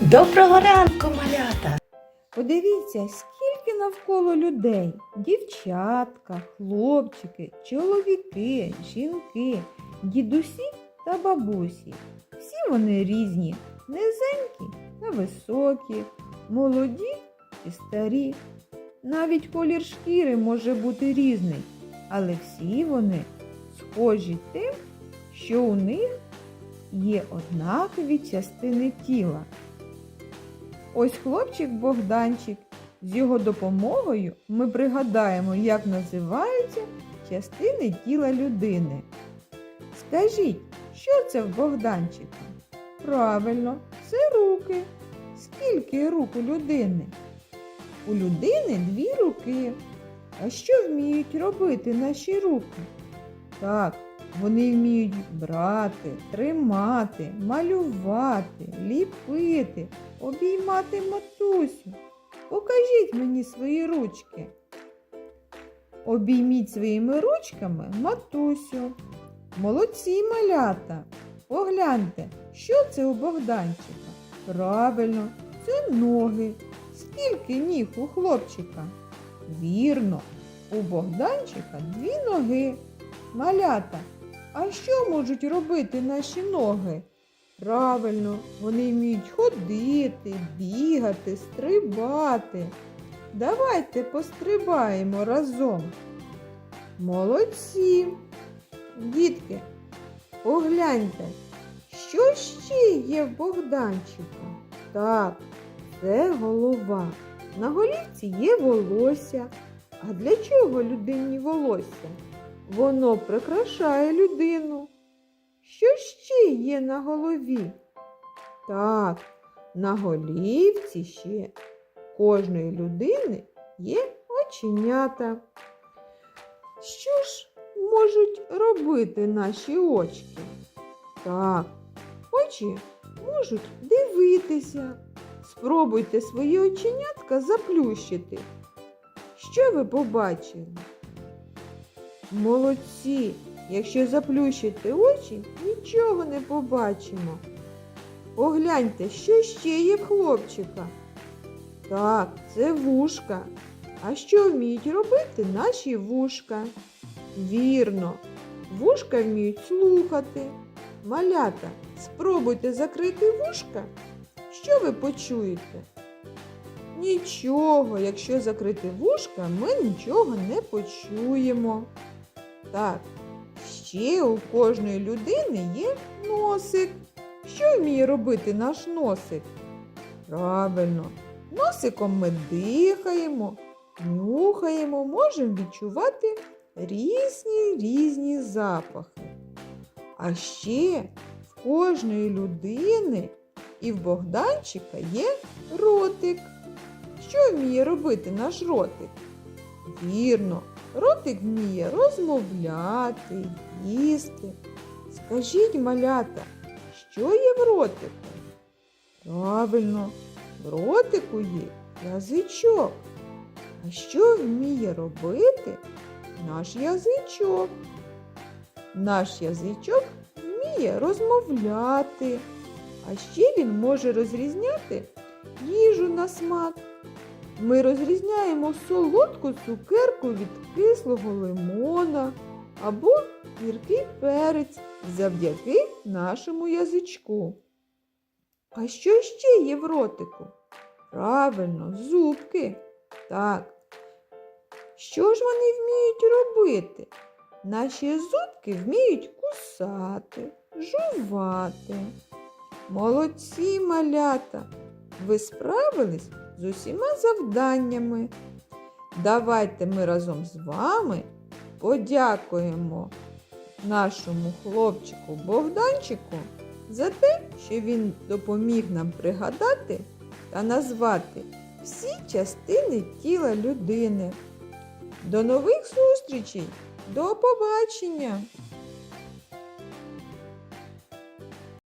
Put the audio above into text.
Доброго ранку, малята! Подивіться, скільки навколо людей. Дівчатка, хлопчики, чоловіки, жінки, дідусі та бабусі. Всі вони різні, низенькі та високі, молоді і старі. Навіть колір шкіри може бути різний, але всі вони схожі тим, що у них є однакові частини тіла. Ось хлопчик Богданчик. З його допомогою ми пригадаємо, як називаються частини тіла людини. Скажіть, що це в Богданчика? Правильно, це руки. Скільки рук у людини? У людини дві руки. А що вміють робити наші руки? Так, вони вміють брати, тримати, малювати, ліпити, обіймати матусю. Покажіть мені свої ручки. Обійміть своїми ручками матусю. Молодці малята. Погляньте, що це у Богданчика. Правильно, це ноги. Скільки ніг у хлопчика? Вірно, у Богданчика дві ноги. Малята, а що можуть робити наші ноги? Правильно, вони вміють ходити, бігати, стрибати. Давайте пострибаємо разом. Молодці. Дітки, погляньте, що ще є в Богданчика? Так, це голова. На голівці є волосся. А для чого людині волосся? Воно прикрашає людину. Що ще є на голові? Так, на голівці ще кожної людини є оченята. Що ж можуть робити наші очки? Так, очі можуть дивитися. Спробуйте свої оченятка заплющити. Що ви побачили? Молодці! Якщо заплющити очі, нічого не побачимо. Погляньте, що ще є в хлопчика. Так, це вушка. А що вміють робити наші вушка? Вірно, вушка вміють слухати. Малята, спробуйте закрити вушка. Що ви почуєте? Нічого, якщо закрити вушка, ми нічого не почуємо. Так, ще у кожної людини є носик. Що вміє робити наш носик? Правильно, носиком ми дихаємо, нюхаємо, можемо відчувати різні різні запахи. А ще в кожної людини і в Богданчика є ротик. Що вміє робити наш ротик? Вірно, ротик вміє розмовляти, їсти. Скажіть, малята, що є в ротику? Правильно, в ротику є язичок. А що вміє робити наш язичок? Наш язичок вміє розмовляти, а ще він може розрізняти їжу на смак. Ми розрізняємо солодку цукерку від кислого лимона або гіркий перець завдяки нашому язичку. А що ще є в ротику? Правильно, зубки. Так. Що ж вони вміють робити? Наші зубки вміють кусати, жувати. Молодці малята! Ви справились з усіма завданнями. Давайте ми разом з вами подякуємо нашому хлопчику Богданчику за те, що він допоміг нам пригадати та назвати всі частини тіла людини. До нових зустрічей! До побачення!